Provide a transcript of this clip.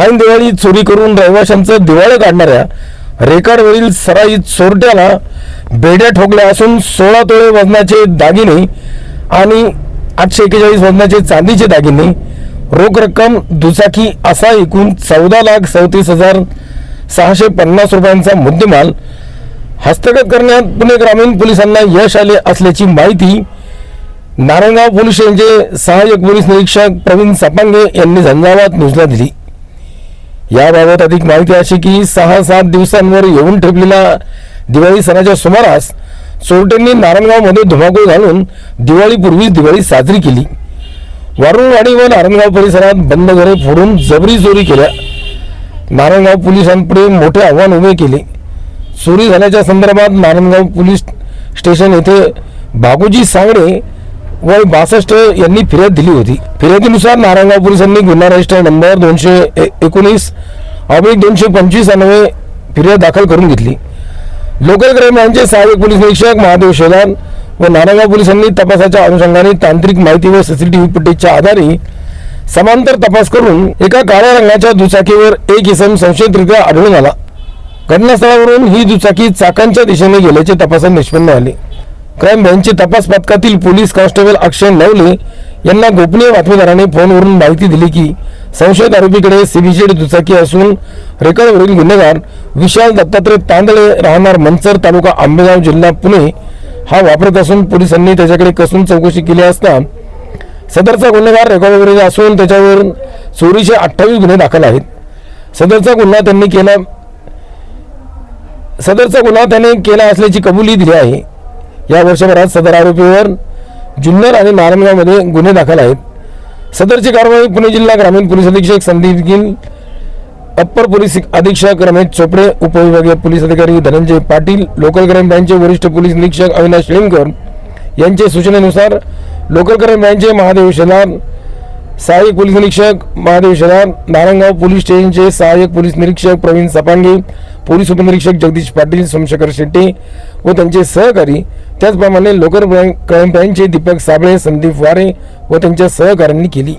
ऐन दिवाळी चोरी करून रहिवाशांचं दिवाळं काढणाऱ्या रेकॉर्डवरील सराई चोरट्याला बेड्या ठोकल्या असून सोळा तोळे वजनाचे दागिने आणि आठशे एक्केचाळीस वजनाचे चांदीचे दागिने रोख रक्कम दुचाकी असा एकूण चौदा लाख चौतीस हजार सहाशे पन्नास रुपयांचा मुद्देमाल हस्तगत करण्यात पुणे ग्रामीण पोलिसांना यश आले असल्याची माहिती नारायणगाव पोलीस स्टेशनचे सहाय्यक पोलीस निरीक्षक प्रवीण सपांगे यांनी झंझावात न्यूजला दिली. याबाबत अधिक माहिती अशी की सहा सात दिवसांवर येऊन ठेपलेला दिवाळी सणाच्या सुमारास चोरट्यांनी नारायणगावमध्ये धुमाकूळ घालून दिवाळीपूर्वीच दिवाळी साजरी केली. वारुळवाडी व नारायणगाव परिसरात बंद घरे फोडून जबरी चोरी केल्या. नारायणगाव पोलिसांपुढे मोठे आव्हान उभे केले. चोरी झाल्याच्या संदर्भात नारायणगाव पोलीस स्टेशन येथे बाबूजी सांगडे वय बासष्ट यांनी फिर्याद दिली होती. फिर्यादीनुसार नारायणगाव पोलिसांनी गुन्हा रजिस्टर नंबर दोनशे ए- एकोणीस अभिक दोनशे पंचवीस अन्वये फिर्याद दाखल करून घेतली. लोकल क्राईम ब्रांचचे सहाय्यक पोलीस निरीक्षक महादेव शेलान व नारायणगाव पोलिसांनी तपासाच्या अनुषंगाने तांत्रिक माहिती व सीसीटीव्ही फुटेजच्या आधारे समांतर तपास करून एका काळ्या रंगाच्या दुचाकीवर एक इसम संशयितरित्या आढळून आला. घटनास्थळावरून ही दुचाकी चाकांच्या दिशेने गेल्याचे तपासात निष्पन्न आले क्राईम ब्रँचचे तपास पथकातील पोलीस कॉन्स्टेबल अक्षय नवले यांना गोपनीय बातमीदाराने फोनवरून माहिती दिली की संशयित आरोपीकडे सीबीजेड दुचाकी असून रेकॉर्डवरील गुन्हेगार विशाल दत्तात्रय तांदळे राहणार मंचर तालुका आंबेगाव जिल्हा पुणे हा वापरत असून पोलिसांनी त्याच्याकडे कसून चौकशी केली असता सदरचा गुन्हेगार रेकॉर्डवरील असून त्याच्यावर चोरीचे अठ्ठावीस गुन्हे दाखल आहेत. सदरचा गुन्हा त्यांनी केला सदरचा गुन्हा त्याने केला असल्याची कबुली दिली आहे. या वर्षभरात सदर आरोपीवर जुन्नर आणि नारायणगावमध्ये गुन्हे दाखल आहेत. सदरची कारवाई पुणे जिल्हा ग्रामीण पोलीस अधीक्षक संदीप गिल अप्पर पोलीस अधीक्षक रमेश चोपडे उपविभागीय पोलीस अधिकारी धनंजय पाटील लोकल क्राईम ब्रँचचे वरिष्ठ पोलीस निरीक्षक अविनाश लिंगकर यांच्या सूचनेनुसार लोकल क्राईम ब्रँचचे महादेव शेलार सहाय्यक पोलीस निरीक्षक महादेव शेलार नारायणगाव पोलीस स्टेशनचे सहाय्यक पोलीस निरीक्षक प्रवीण सपांगे पोलीस उपनिरीक्षक जगदीश पाटील सोमशेखर शेट्टी व त्यांचे सहकारी त्याचप्रमाणे लोकर क्राईम ब्रँचचे दीपक साबळे संदीप वारे व त्यांच्या सहकाऱ्यांनी केली.